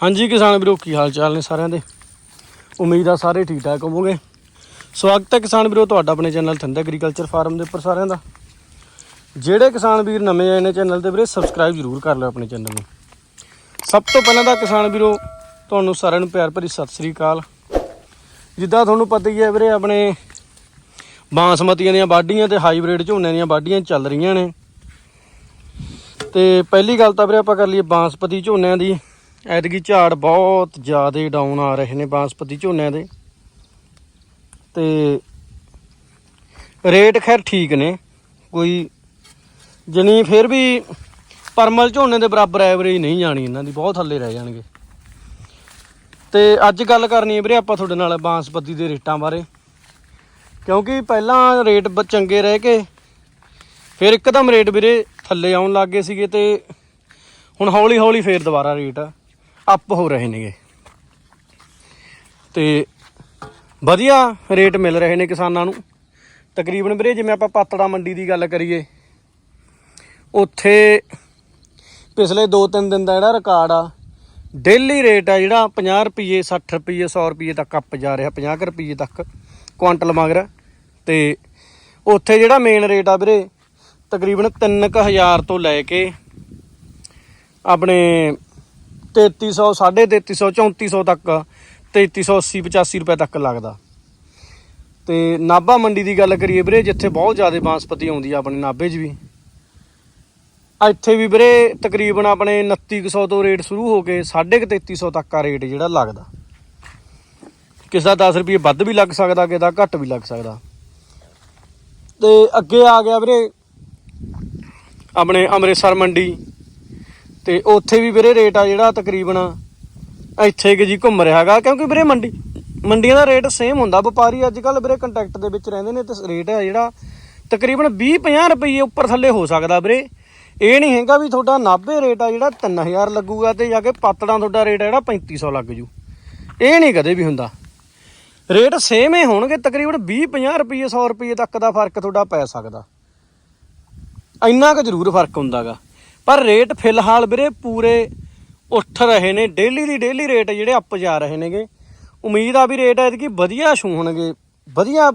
ਹਾਂਜੀ ਕਿਸਾਨ ਵੀਰੋ, ਕੀ ਹਾਲ ਚਾਲ ਨੇ ਸਾਰਿਆਂ ਦੇ? ਉਮੀਦ ਆ ਸਾਰੇ ਠੀਕ ਠਾਕ ਹੋਵੋਗੇ। ਸਵਾਗਤ ਹੈ ਕਿਸਾਨ ਵੀਰੋ, ਤੁਹਾਡਾ ਆਪਣੇ ਚੈਨਲ ਥੰਦਾ ਐਗਰੀਕਲਚਰ ਫਾਰਮ ਦੇ ਉੱਪਰ ਸਾਰਿਆਂ ਦਾ। ਜਿਹੜੇ ਕਿਸਾਨ ਵੀਰ ਨਵੇਂ ਆਏ ਨੇ ਚੈਨਲ ਤੇ ਵੀਰੇ, ਸਬਸਕ੍ਰਾਈਬ ਜ਼ਰੂਰ ਕਰ ਲਿਓ ਆਪਣੇ ਚੈਨਲ ਨੂੰ। ਸਭ ਤੋਂ ਪਹਿਲਾਂ ਤਾਂ ਕਿਸਾਨ ਵੀਰੋ, ਤੁਹਾਨੂੰ ਸਾਰਿਆਂ ਨੂੰ ਪਿਆਰ ਭਰੀ ਸਤਿ ਸ੍ਰੀ ਅਕਾਲ। ਜਿੱਦਾਂ ਤੁਹਾਨੂੰ ਪਤਾ ਹੀ ਹੈ ਵੀਰੇ, ਆਪਣੇ ਬਾਸਮਤੀਆਂ ਦੀਆਂ ਵਾਢੀਆਂ ਤੇ ਹਾਈਬ੍ਰਿਡ ਝੋਨਿਆਂ ਦੀਆਂ ਵਾਢੀਆਂ ਚੱਲ ਰਹੀਆਂ ਨੇ। ਤੇ ਪਹਿਲੀ ਗੱਲ ਤਾਂ ਵੀਰੇ, ਆਪਾਂ ਕਰ ਲਈਏ ਬਾਂਸਪਤੀ ਝੋਨਿਆਂ ਦੀ। ਐਤਕੀ ਝਾੜ ਬਹੁਤ ਜ਼ਿਆਦਾ ਡਾਊਨ ਆ ਰਹੇ ਨੇ ਬਾਂਸਪਤੀ ਝੋਨਿਆਂ ਦੇ। ਤੇ ਰੇਟ ਖੈਰ ਠੀਕ ਨੇ। ਕੋਈ ਜਣੀ ਫਿਰ ਵੀ ਪਰਮਲ ਝੋਨੇ ਦੇ ਬਰਾਬਰ ਐਵਰੇਜ ਨਹੀਂ ਜਾਣੀ ਇਹਨਾਂ ਦੀ, ਬਹੁਤ ਥੱਲੇ ਰਹਿ ਜਾਣਗੇ। ਤੇ ਅੱਜ ਗੱਲ ਕਰਨੀ ਹੈ ਵੀਰੇ ਆਪਾਂ ਤੁਹਾਡੇ ਨਾਲ ਬਾਂਸਪਤੀ ਦੇ ਰੇਟਾਂ ਬਾਰੇ। ਕਿਉਂਕਿ ਪਹਿਲਾਂ ਰੇਟ ਬ- ਚੰਗੇ ਰਹਿ ਕੇ ਫਿਰ ਇੱਕਦਮ ਰੇਟ ਵੀਰੇ ਥੱਲੇ ਆਉਣ ਲੱਗ ਗਏ ਸੀਗੇ ਤੇ ਹੁਣ ਹੌਲੀ ਹੌਲੀ ਫੇਰ ਦੁਬਾਰਾ ਰੇਟ ਅਪ ਹੋ ਰਹੇ ਨੇਗੇ। ਤੇ ਵਧੀਆ ਰੇਟ ਮਿਲ ਰਹੇ ਨੇ ਕਿਸਾਨਾਂ ਨੂੰ। ਤਕਰੀਬਨ ਵੀਰੇ, ਜਿਵੇਂ ਆਪਾਂ ਪਾਤੜਾ ਮੰਡੀ ਦੀ ਗੱਲ ਕਰੀਏ, ਉੱਥੇ ਪਿਛਲੇ 2-3 ਦਿਨ ਦਾ ਜਿਹੜਾ ਰਿਕਾਰਡ ਆ ਡੇਲੀ ਰੇਟ ਆ ਜਿਹੜਾ 50 ਰੁਪਏ 60 ਰੁਪਏ 100 ਰੁਪਏ ਤੱਕ ਅੱਪ ਜਾ ਰਿਹਾ 50 ਰੁਪਏ ਤੱਕ ਕੁਆਂਟਲ ਮਗਰ। ਤੇ ਉੱਥੇ ਜਿਹੜਾ ਮੇਨ ਰੇਟ ਆ ਵੀਰੇ, ਤਕਰੀਬਨ 3000 ਤੋਂ ਲੈ ਕੇ ਆਪਣੇ 3300 3350 3400 ਤੱਕ 3380 85 ਰੁਪਏ ਤੱਕ ਲੱਗਦਾ। ਤੇ ਨਾਭਾ ਮੰਡੀ ਦੀ ਗੱਲ ਕਰੀਏ ਵੀਰੇ, ਜਿੱਥੇ ਬਹੁਤ ਜ਼ਿਆਦਾ ਬਾਂਸਪਤੀ ਆਉਂਦੀ ਆ ਆਪਣੇ ਨਾਭੇ 'ਚ ਵੀ। ਇੱਥੇ ਵੀ ਵੀਰੇ, ਤਕਰੀਬਨ ਆਪਣੇ 2900 ਤੋਂ ਰੇਟ ਸ਼ੁਰੂ ਹੋ ਕੇ 3350 ਤੱਕ ਆ ਰੇਟ ਜਿਹੜਾ ਲੱਗਦਾ। ਕਿਸੇ ਦਾ 10 ਰੁਪਏ ਵੱਧ ਵੀ ਲੱਗ ਸਕਦਾ ਕਿਸੇ ਦਾ ਘੱਟ ਵੀ ਲੱਗ ਸਕਦਾ। ਤੇ ਅੱਗੇ ਆ ਗਿਆ ਵੀਰੇ, ਆਪਣੇ ਅੰਮ੍ਰਿਤਸਰ ਮੰਡੀ। ਤੇ ਉੱਥੇ ਵੀ ਵੀਰੇ ਰੇਟ ਆ ਜਿਹੜਾ ਤਕਰੀਬਨ ਇੱਥੇ ਕਿ ਜੀ ਘੁੰਮ ਰਿਹਾ ਹੈਗਾ, ਕਿਉਂਕਿ ਵੀਰੇ ਮੰਡੀ, ਮੰਡੀਆਂ ਦਾ ਰੇਟ ਸੇਮ ਹੁੰਦਾ, ਵਪਾਰੀ ਅੱਜ ਕੱਲ ਵੀਰੇ ਕੰਟੈਕਟ ਦੇ ਵਿੱਚ ਰਹਿੰਦੇ ਨੇ ਤੇ ਰੇਟ ਹੈ ਜਿਹੜਾ ਤਕਰੀਬਨ 20 50 ਰੁਪਏ ਉੱਪਰ ਥੱਲੇ ਹੋ ਸਕਦਾ ਵੀਰੇ। ਇਹ ਨਹੀਂ ਹੈਗਾ ਵੀ ਤੁਹਾਡਾ ਨਾਭੇ ਰੇਟ ਆ ਜਿਹੜਾ 3000 ਲੱਗੂਗਾ ਤੇ ਜਾ ਕੇ ਪਾਤੜਾਂ ਤੁਹਾਡਾ ਰੇਟ ਆ ਜਿਹੜਾ 3500 ਲੱਗ ਜੂ। ਇਹ ਨਹੀਂ ਕਦੇ ਵੀ ਹੁੰਦਾ। ਰੇਟ ਸੇਮ ਹੀ ਹੋਣਗੇ, ਤਕਰੀਬਨ 20 50 ਰੁਪਏ 100 ਰੁਪਏ ਤੱਕ ਦਾ ਫ਼ਰਕ ਤੁਹਾਡਾ ਪੈ ਸਕਦਾ। ਇੰਨਾ ਕੁ ਜ਼ਰੂਰ ਫ਼ਰਕ ਹੁੰਦਾਗਾ। ਪਰ ਰੇਟ ਫਿਲਹਾਲ ਵੀਰੇ ਪੂਰੇ ਉੱਠ ਰਹੇ ਨੇ ਡੇਲੀ ਦੀ ਡੇਲੀ ਰੇਟ ਜਿਹੜੇ ਅੱਪ ਜਾ ਰਹੇ ਨੇਗੇ। ਉਮੀਦ ਆ ਵੀ ਰੇਟ ਐਤਕੀ ਵਧੀਆ ਛੂ ਹੋਣਗੇ, ਵਧੀਆ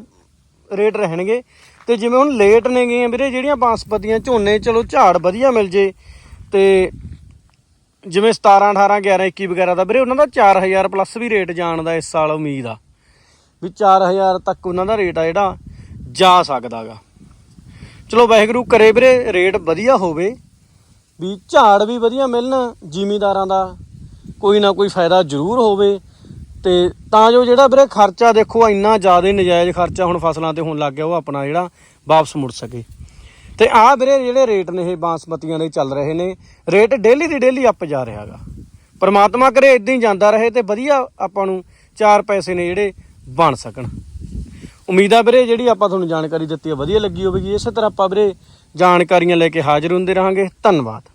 ਰੇਟ ਰਹਿਣਗੇ। ਤੇ ਜਿਵੇਂ ਹੁਣ ਲੇਟ ਨੇਗੇ ਵੀਰੇ ਜਿਹੜੀਆਂ ਬਾਂਸਪਤੀਆਂ, ਝੋਨੇ, ਚਲੋ ਝਾੜ ਵਧੀਆ ਮਿਲ ਜੇ, ਤੇ ਜਿਵੇਂ 17 18 11 21 ਵਗੈਰਾ ਦਾ, ਵੀਰੇ ਉਹਨਾਂ ਦਾ 4000 ਪਲੱਸ ਵੀ ਰੇਟ ਜਾਣ ਦਾ ਇਸ ਸਾਲ ਉਮੀਦ ਆ। ਵੀ 4000 ਤੱਕ ਉਹਨਾਂ ਦਾ ਰੇਟ ਆ ਜਿਹੜਾ, ਜਾ ਸਕਦਾਗਾ ਚਲੋ ਵਾਹਿਗੁਰੂ ਕਰੇ ਵੀਰੇ ਰੇਟ ਵਧੀਆ ਹੋਵੇ। ਵੀ ਝਾੜ ਵੀ ਵਧੀਆ ਮਿਲਣ ਜ਼ਿਮੀਦਾਰਾਂ ਦਾ। ਕੋਈ ਨਾ ਕੋਈ ਫਾਇਦਾ ਜ਼ਰੂਰ ਹੋਵੇ ਤੇ ਤਾਂ ਜੋ ਜਿਹੜਾ ਵੀਰੇ ਖਰਚਾ ਦੇਖੋ ਇੰਨਾ ਜ਼ਿਆਦਾ ਨਜਾਇਜ਼ ਖਰਚਾ ਹੁਣ ਫਸਲਾਂ ਤੇ ਹੋਣ ਲੱਗ ਗਿਆ, ਉਹ ਆਪਣਾ ਜਿਹੜਾ ਵਾਪਸ ਮੁੜ ਸਕੇ। ਤੇ ਆਹ ਵੀਰੇ ਜਿਹੜੇ ਰੇਟ ਨੇ ਇਹ ਬਾਂਸਪਤੀਆਂ ਦੇ ਚੱਲ ਰਹੇ ਨੇ, ਰੇਟ ਡੇਲੀ ਦੀ ਡੇਲੀ ਅੱਪ ਜਾ ਰਿਹਾ ਹੈਗਾ। ਪਰਮਾਤਮਾ ਕਰੇ ਇਦਾਂ ਹੀ ਜਾਂਦਾ ਰਹੇ ਤੇ ਵਧੀਆ ਆਪਾਂ ਨੂੰ ਚਾਰ ਪੈਸੇ ਨੇ ਜਿਹੜੇ ਬਣ ਸਕਣ। ਉਮੀਦ ਆ ਵੀਰੇ ਜਿਹੜੀ ਆਪਾਂ ਤੁਹਾਨੂੰ ਜਾਣਕਾਰੀ ਦਿੱਤੀ ਹੈ ਵਧੀਆ ਲੱਗੀ ਹੋਵੇਗੀ। ਇਸੇ ਤਰ੍ਹਾਂ ਆਪਾਂ ਵੀਰੇ ਜਾਣਕਾਰੀਆਂ ਲੈ ਕੇ ਹਾਜ਼ਰ ਹੁੰਦੇ ਰਹਾਂਗੇ। ਧੰਨਵਾਦ।